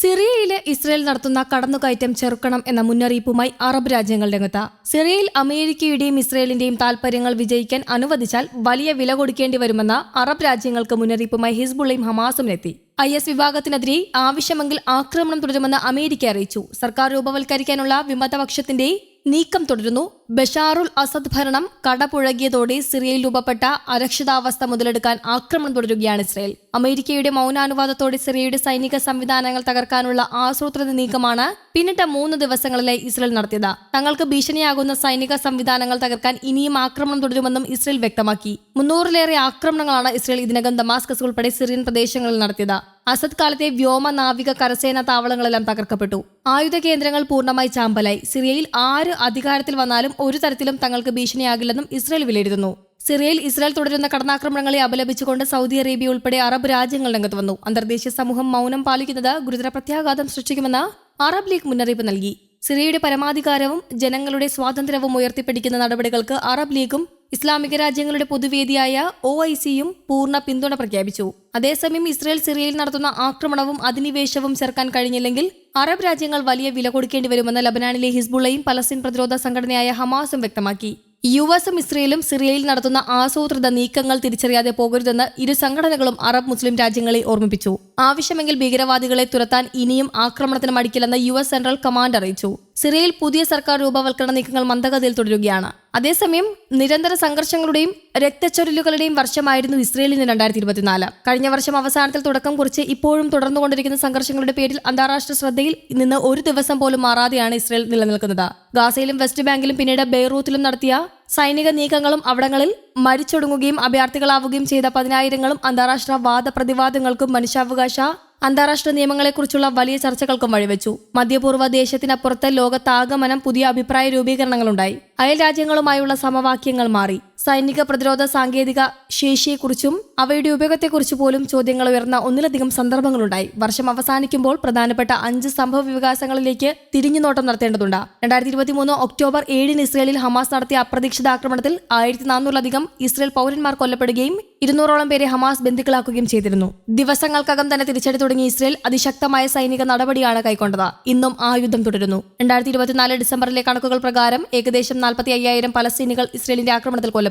സിറിയയിലെ ഇസ്രയേൽ നടത്തുന്ന കടന്നുകയറ്റം ചെറുക്കണം എന്ന മുന്നറിയിപ്പുമായി അറബ് രാജ്യങ്ങൾ രംഗത്ത്. സിറിയയിൽ അമേരിക്കയുടെയും ഇസ്രയേലിന്റെയും താൽപര്യങ്ങൾ വിജയിക്കാൻ അനുവദിച്ചാൽ വലിയ വില കൊടുക്കേണ്ടി വരുമെന്ന അറബ് രാജ്യങ്ങൾക്ക് മുന്നറിയിപ്പുമായി ഹിസ്ബുള്ളയും ഹമാസും എത്തി ഐ എസ് വിഭാഗത്തിനെതിരെ ആവശ്യമെങ്കിൽ ആക്രമണം തുടരുമെന്ന് അമേരിക്ക അറിയിച്ചു. സർക്കാർ രൂപവൽക്കരിക്കാനുള്ള വിമതപക്ഷത്തിന്റെ നീക്കം തുടരുന്നു. ബഷാറുൽ അസദ് ഭരണം കടപുഴകിയതോടെ സിറിയയിൽ രൂപപ്പെട്ട അരക്ഷിതാവസ്ഥ മുതലെടുക്കാൻ ആക്രമണം തുടരുകയാണ് ഇസ്രയേൽ. അമേരിക്കയുടെ മൗനാനുവാദത്തോടെ സിറിയയുടെ സൈനിക സംവിധാനങ്ങൾ തകർക്കാനുള്ള ആസൂത്രിത നീക്കമാണ് പിന്നിട്ട മൂന്ന് ദിവസങ്ങളിലെ ഇസ്രയേൽ നടത്തിയത്. തങ്ങൾക്ക് ഭീഷണിയാകുന്ന സൈനിക സംവിധാനങ്ങൾ തകർക്കാൻ ഇനിയും ആക്രമണം തുടരുമെന്നും ഇസ്രയേൽ വ്യക്തമാക്കി. മുന്നൂറിലേറെ ആക്രമണങ്ങളാണ് ഇസ്രയേൽ ഇതിനകം ദമാസ്കസ് ഉൾപ്പെടെ സിറിയൻ പ്രദേശങ്ങളിൽ നടത്തിയത്. അസദ് കാലത്തെ വ്യോമ നാവിക കരസേനാ താവളങ്ങളെല്ലാം തകർക്കപ്പെട്ടു. ആയുധ കേന്ദ്രങ്ങൾ പൂർണമായി ചാമ്പലായി. സിറിയയിൽ ആര് അധികാരത്തിൽ വന്നാലും ഒരു തരത്തിലും തങ്ങൾക്ക് ഭീഷണിയാകില്ലെന്നും ഇസ്രായേൽ വിലയിരുത്തുന്നു. സിറിയയിൽ ഇസ്രായേൽ തുടരുന്ന കടന്നാക്രമണങ്ങളെ അപലപിച്ചുകൊണ്ട് സൗദി അറേബ്യ ഉൾപ്പെടെ അറബ് രാജ്യങ്ങൾ രംഗത്ത് വന്നു. അന്തർദേശീയ സമൂഹം മൗനം പാലിക്കുന്നത് ഗുരുതര പ്രത്യാഘാതം സൃഷ്ടിക്കുമെന്ന് അറബ് ലീഗ് മുന്നറിയിപ്പ് നൽകി. സിറിയയുടെ പരമാധികാരവും ജനങ്ങളുടെ സ്വാതന്ത്ര്യവും ഉയർത്തിപ്പിടിക്കുന്ന നടപടികൾക്ക് അറബ് ലീഗും ഇസ്ലാമിക രാജ്യങ്ങളുടെ പൊതുവേദിയായ ഒ ഐ സിയും പൂർണ പിന്തുണ പ്രഖ്യാപിച്ചു. അതേസമയം ഇസ്രയേൽ സിറിയയിൽ നടത്തുന്ന ആക്രമണവും അധിനിവേശവും ചേർക്കാൻ കഴിഞ്ഞില്ലെങ്കിൽ അറബ് രാജ്യങ്ങൾ വലിയ വില കൊടുക്കേണ്ടി വരുമെന്ന് ലബനാനിലെ ഹിസ്ബുള്ളയും പലസ്തീൻ പ്രതിരോധ സംഘടനയായ ഹമാസും വ്യക്തമാക്കി. യു എസും ഇസ്രയേലും സിറിയയിൽ നടത്തുന്ന ആസൂത്രിത നീക്കങ്ങൾ തിരിച്ചറിയാതെ പോകരുതെന്ന് ഇരു സംഘടനകളും അറബ് മുസ്ലിം രാജ്യങ്ങളെ ഓർമ്മിപ്പിച്ചു. ആവശ്യമെങ്കിൽ ഭീകരവാദികളെ തുരത്താൻ ഇനിയും ആക്രമണത്തിന് മടിക്കില്ലെന്ന് യു എസ് സെൻട്രൽ കമാൻഡ് അറിയിച്ചു. സിറിയയിൽ പുതിയ സർക്കാർ രൂപവൽക്കരണ നീക്കങ്ങൾ മന്ദഗതിയിൽ തുടരുകയാണ്. അതേസമയം നിരന്തര സംഘർഷങ്ങളുടെയും രക്തച്ചൊരലുകളുടെയും വർഷമായിരുന്നു ഇസ്രയേലിന് രണ്ടായിരത്തി ഇരുപത്തിനാല് കഴിഞ്ഞ വർഷം അവസാനത്തിൽ തുടക്കം കുറിച്ച് ഇപ്പോഴും തുടർന്നുകൊണ്ടിരിക്കുന്ന സംഘർഷങ്ങളുടെ പേരിൽ അന്താരാഷ്ട്ര ശ്രദ്ധയിൽ നിന്ന് ഒരു ദിവസം പോലും മാറാതെയാണ് ഇസ്രയേൽ നിലനിൽക്കുന്നത്. ഗാസയിലും വെസ്റ്റ് ബാങ്കിലും പിന്നീട് ബെയ്റൂത്തിലും നടത്തിയ സൈനിക നീക്കങ്ങളും അവിടങ്ങളിൽ മരിച്ചൊടുങ്ങുകയും അഭയാർത്ഥികളാവുകയും ചെയ്ത പതിനായിരങ്ങളും അന്താരാഷ്ട്ര വാദപ്രതിവാദങ്ങൾക്കും മനുഷ്യാവകാശ അന്താരാഷ്ട്ര നിയമങ്ങളെക്കുറിച്ചുള്ള വലിയ ചർച്ചകൾക്കും വഴിവെച്ചു. മധ്യപൂർവ ദേശത്തിനപ്പുറത്ത് ലോകത്താകമനം പുതിയ അഭിപ്രായ രൂപീകരണങ്ങളുണ്ടായി. അയൽ രാജ്യങ്ങളുമായുള്ള സമവാക്യങ്ങൾ മാറി. സൈനിക പ്രതിരോധ സാങ്കേതിക ശേഷിയെക്കുറിച്ചും അവയുടെ ഉപയോഗത്തെക്കുറിച്ച് പോലും ചോദ്യങ്ങൾ ഉയർന്ന ഒന്നിലധികം സന്ദർഭങ്ങളുണ്ടായി. വർഷം അവസാനിക്കുമ്പോൾ പ്രധാനപ്പെട്ട അഞ്ച് സംഭവ വികാസങ്ങളിലേക്ക് തിരിഞ്ഞുനോട്ടം നടത്തേണ്ടതുണ്ട്. രണ്ടായിരത്തി ഇരുപത്തിമൂന്ന് ഒക്ടോബർ ഏഴിന് ഇസ്രയേലിൽ ഹമാസ് നടത്തിയ അപ്രതീക്ഷിത ആക്രമണത്തിൽ ആയിരത്തി നാനൂറിലധികം ഇസ്രയേൽ പൗരന്മാർ കൊല്ലപ്പെടുകയും ഇരുന്നൂറോളം പേരെ ഹമാസ് ബന്ധുക്കളാക്കുകയും ചെയ്തിരുന്നു. ദിവസങ്ങൾക്കകം തന്നെ തിരിച്ചടി തുടങ്ങിയ ഇസ്രയേൽ അതിശക്തമായ സൈനിക നടപടിയാണ് കൈക്കൊണ്ടത്. ഇന്നും ആ യുദ്ധം തുടരുന്നു. രണ്ടായിരത്തി ഇരുപത്തിനാല് ഡിസംബറിലെ കണക്കുകൾ പ്രകാരം ഏകദേശം നാൽപ്പത്തി അയ്യായിരം പലസ്തീനികൾ ഇസ്രയേലിന്റെ ആക്രമണത്തിൽ കൊല്ലപ്പെട്ടു.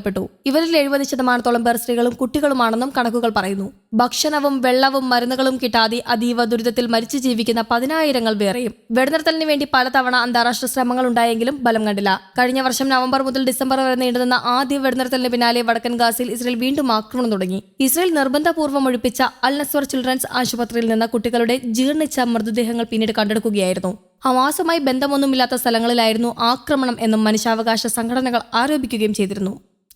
ഇവരിൽ എഴുപത് ശതമാനത്തോളം പേർ സ്ത്രീകളും കുട്ടികളുമാണെന്നും കണക്കുകൾ പറയുന്നു. ഭക്ഷണവും വെള്ളവും മരുന്നുകളും കിട്ടാതെ അതീവ ദുരിതത്തിൽ മരിച്ചു ജീവിക്കുന്ന പതിനായിരങ്ങൾ വേറെയും. വെടിനിർത്തലിന് വേണ്ടി പലതവണ അന്താരാഷ്ട്ര ശ്രമങ്ങൾ ഉണ്ടായെങ്കിലും ബലം കണ്ടില്ല. കഴിഞ്ഞ വർഷം നവംബർ മുതൽ ഡിസംബർ വരെ നീണ്ടുനിന്ന ആദ്യ വെടിനിർത്തലിന് പിന്നാലെ വടക്കൻ ഗാസയിൽ ഇസ്രയേൽ വീണ്ടും ആക്രമണം തുടങ്ങി. ഇസ്രയേൽ നിർബന്ധപൂർവം ഒഴിപ്പിച്ച അൽ നസ്വർ ചിൽഡ്രൻസ് ആശുപത്രിയിൽ നിന്ന് കുട്ടികളുടെ ജീർണിച്ച മൃതദേഹങ്ങൾ പിന്നീട് കണ്ടെടുക്കുകയായിരുന്നു. ഹമാസുമായി ബന്ധമൊന്നുമില്ലാത്ത സ്ഥലങ്ങളിലായിരുന്നു ആക്രമണം എന്നും മനുഷ്യാവകാശ സംഘടനകൾ ആരോപിക്കുകയും ചെയ്തിരുന്നു.